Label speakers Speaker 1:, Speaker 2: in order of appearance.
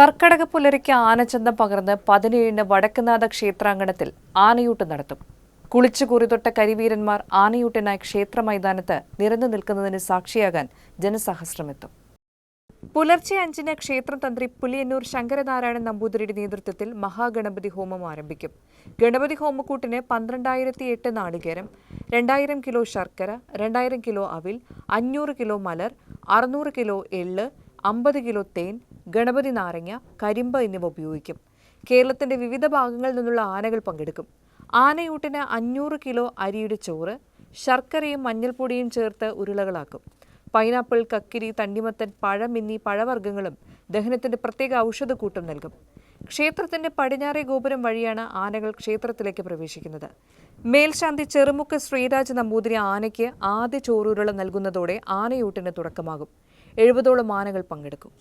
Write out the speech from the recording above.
Speaker 1: കർക്കടക പുലരിക്ക് ആനച്ചന്തം പകർന്ന് പതിനേഴിന് വടക്കുനാഥ ക്ഷേത്രാങ്കണത്തിൽ ആനയൂട്ട് നടത്തും. കുളിച്ചു കുറിതൊട്ട കരിവീരന്മാർ ആനയൂട്ടിനായി ക്ഷേത്ര മൈതാനത്ത് നിരന്നു നിൽക്കുന്നതിന് സാക്ഷിയാകാൻ ജനസഹസ്രമെത്തും. പുലർച്ചെ അഞ്ചിന് ക്ഷേത്രം തന്ത്രി പുലിയന്നൂർ ശങ്കരനാരായണൻ നമ്പൂതിരിയുടെ നേതൃത്വത്തിൽ മഹാഗണപതി ഹോമം ആരംഭിക്കും. ഗണപതി ഹോമക്കൂട്ടിന് പന്ത്രണ്ടായിരത്തി എട്ട് നാളികേരം രണ്ടായിരം കിലോ ശർക്കര രണ്ടായിരം കിലോ അവിൽ അഞ്ഞൂറ് കിലോ മലർ അറുന്നൂറ് കിലോ എള്ള് അമ്പത് കിലോ തേൻ ഗണപതി നാരങ്ങ കരിമ്പ എന്നിവ ഉപയോഗിക്കും. കേരളത്തിന്റെ വിവിധ ഭാഗങ്ങളിൽ നിന്നുള്ള ആനകൾ പങ്കെടുക്കും. ആനയൂട്ടിന് അഞ്ഞൂറ് കിലോ അരിയുടെ ചോറ് ശർക്കരയും മഞ്ഞൾപ്പൊടിയും ചേർത്ത് ഉരുളകളാക്കും. പൈനാപ്പിൾ കക്കിരി തണ്ണിമത്തൻ പഴം എന്നീ പഴവർഗങ്ങളും ദഹനത്തിന്റെ പ്രത്യേക ഔഷധക്കൂട്ടും നൽകും. ക്ഷേത്രത്തിന്റെ പടിഞ്ഞാറേ ഗോപുരം വഴിയാണ് ആനകൾ ക്ഷേത്രത്തിലേക്ക് പ്രവേശിക്കുന്നത്. മേൽശാന്തി ചെറുമുക്ക് ശ്രീരാജ് നമ്പൂതിരി ആനയ്ക്ക് ആദ്യ ചോറുരുള നൽകുന്നതോടെ ആനയൂട്ടിന് തുടക്കമാകും. എഴുപതോളം ആനകൾ പങ്കെടുക്കും.